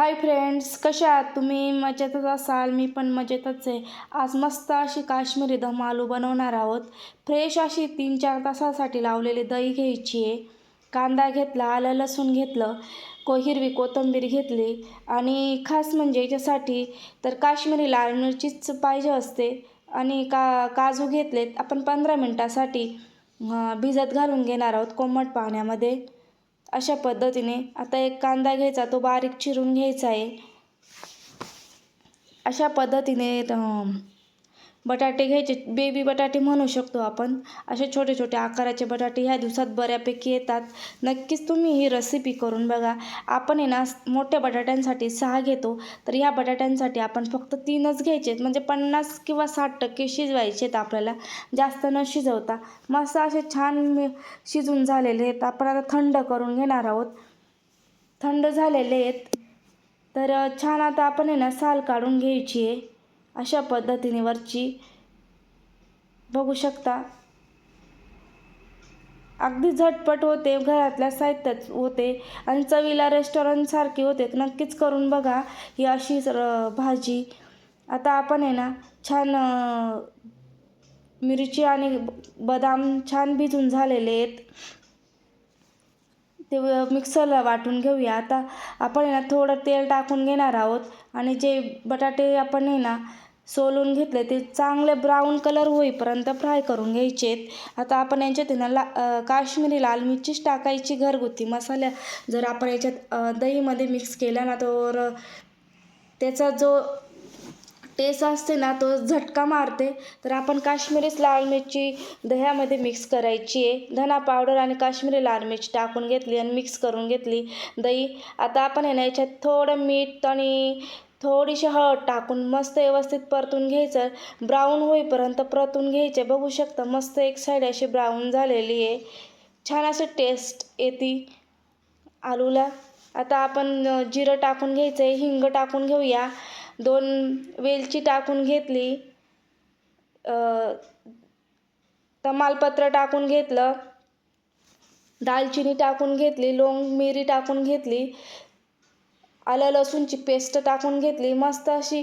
Hi friends कशा आहात तुम्ही? मजेतच असाल? मी पण मजेतच आहे. आज मस्त अशी काश्मीरी दम आलू बनवणार आहोत. फ्रेश अशी तीन चार तासासाठी लावलेली दही घ्यायची आहे. कांदा घेतला आलं लसूण घेतलं को हिरवी कोथिंबीर घेतली आणि खास म्हणजे याच्यासाठी तर काश्मीरी लाल मिरचीच पाहिजे असते आणि का काजू घेतलेत. आपण पंधरा मिनटासाठी भिजत घालून घेणार आहोत कोमट पाण्यामध्ये. अशा पद्धतीने आता एक कांदा घ्यायचा तो बारीक चिरून घ्यायचा आहे. अशा पद्धतीने बटाटे घ्यायचे. बेबी बटाटे म्हणू शकतो आपण. असे छोटे छोटे आकाराचे बटाटे ह्या दिवसात बऱ्यापैकी येतात. नक्कीच तुम्ही ही रेसिपी करून बघा. आपण आहे ना मोठ्या बटाट्यांसाठी सहा घेतो. तर ह्या बटाट्यांसाठी आपण फक्त तीनच घ्यायचे. आहेत म्हणजे पन्नास किंवा साठ टक्के शिजवायचे आहेत आपल्याला. जास्त न शिजवता. मस्त असे छान शिजून झालेले आहेत. आपण आता थंड करून घेणार आहोत. थंड झालेले आहेत. तर छान आता आपण आहे ना साल काढून घ्यायची आहे. अशा पद्धतीने वरची बघू शकता. अगदी झटपट होते घरातल्या साहित्यात होते आणि चवीला रेस्टॉरंटसारखी होते. नक्कीच करून बघा ही अशी भाजी. आता आपण आहे ना छान मिरची आणि बदाम छान भिजून झालेले आहेत. ते मिक्सरला वाटून घेऊया. आता आपण आहे ना थोडं तेल टाकून घेणार आहोत. आणि जे बटाटे आपण आहे ना सोलून घेतले ते चांगले ब्राऊन कलर होईपर्यंत फ्राय करून घ्यायचेत. आता आपण याच्यात ना ला काश्मीरी लाल मिरचीच टाकायची घरगुती मसाल्या जर आपण याच्यात दहीमध्ये मिक्स केला ना तर त्याचा जो टेस्ट असते ना तो झटका मारते. तर आपण काश्मीरीच लाल मिरची दह्यामध्ये मिक्स करायची आहे. धना पावडर आणि काश्मीरी लाल मिरची टाकून घेतली आणि मिक्स करून घेतली. दही आता आपण आहे ना याच्यात थोडं मीठ आणि थोडीशी हळद टाकून मस्त व्यवस्थित परतून घ्यायचं. ब्राऊन होईपर्यंत परतून घ्यायचे. बघू शकता मस्त एक साईड अशी ब्राऊन झालेली आहे. छान अशी टेस्ट येते. आलूला. आता आपण जिरं टाकून घ्यायचं आहे हिंग टाकून घेऊया. दोन वेलची टाकून घेतली. तमालपत्र टाकून घेतलं. दालचिनी टाकून घेतली लोंग मिरी टाकून घेतली आलं लसूणची पेस्ट टाकून घेतली. मस्त अशी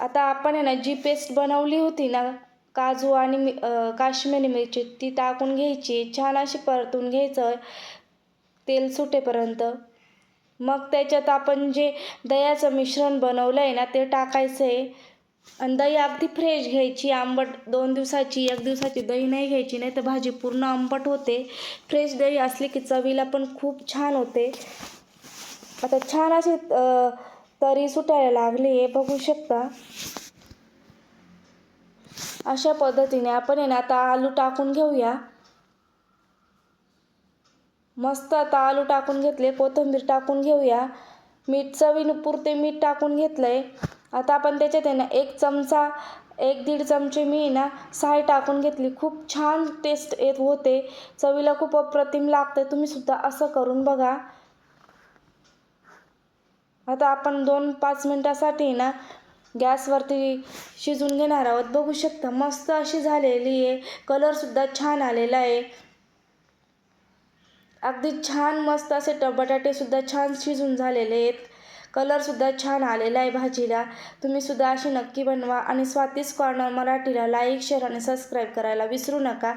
आता आपण आहे ना जी पेस्ट बनवली होती ना काजू आणि मि काश्मीरी मिरची ती टाकून घ्यायची. छान अशी परतून घ्यायचं. तेल सुटेपर्यंत. मग त्याच्यात आपण जे दह्याचं मिश्रण बनवलं आहे ना ते टाकायचं आहे आणि दही अगदी फ्रेश घ्यायची आंबट दोन दिवसाची एक दिवसाची दही नाही घ्यायची नाही तर भाजी पूर्ण आंबट होते. फ्रेश दही असली की चवीला पण खूप छान होते. आता छान अशी तरी सुटायला लागली आहे बघू शकता. अशा पद्धतीने आपण आहे ना आता आलू टाकून घेऊया. मस्त आता आलू टाकून घेतले कोथिंबीर टाकून घेऊया. मीठ चवीने पुरते मीठ टाकून घेतलं आहे आता आपण त्याच्यात आहे ना एक चमचा एक दीड चमचे मी ना साय टाकून घेतली. खूप छान टेस्ट येत होते. चवीला खूप अप्रतिम लागते तुम्ही सुद्धा असं करून बघा. आता आपण दोन पाच मिनटासाठी ना गॅसवरती शिजून घेणार आहोत. बघू शकता मस्त अशी झालेली आहे. कलरसुद्धा छान आलेला आहे. अगदी छान मस्त असे ट बटाटेसुद्धा छान शिजून झालेले आहेत. कलरसुद्धा छान आलेला आहे भाजीला. तुम्ही सुद्धा अशी नक्की बनवा आणि स्वातीस कॉर्नर मराठीला लाईक शेअर आणि सबस्क्राईब करायला विसरू नका.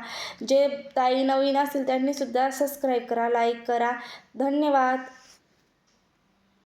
जे ताई नवीन असतील त्यांनीसुद्धा सबस्क्राईब करा लाईक करा. धन्यवाद.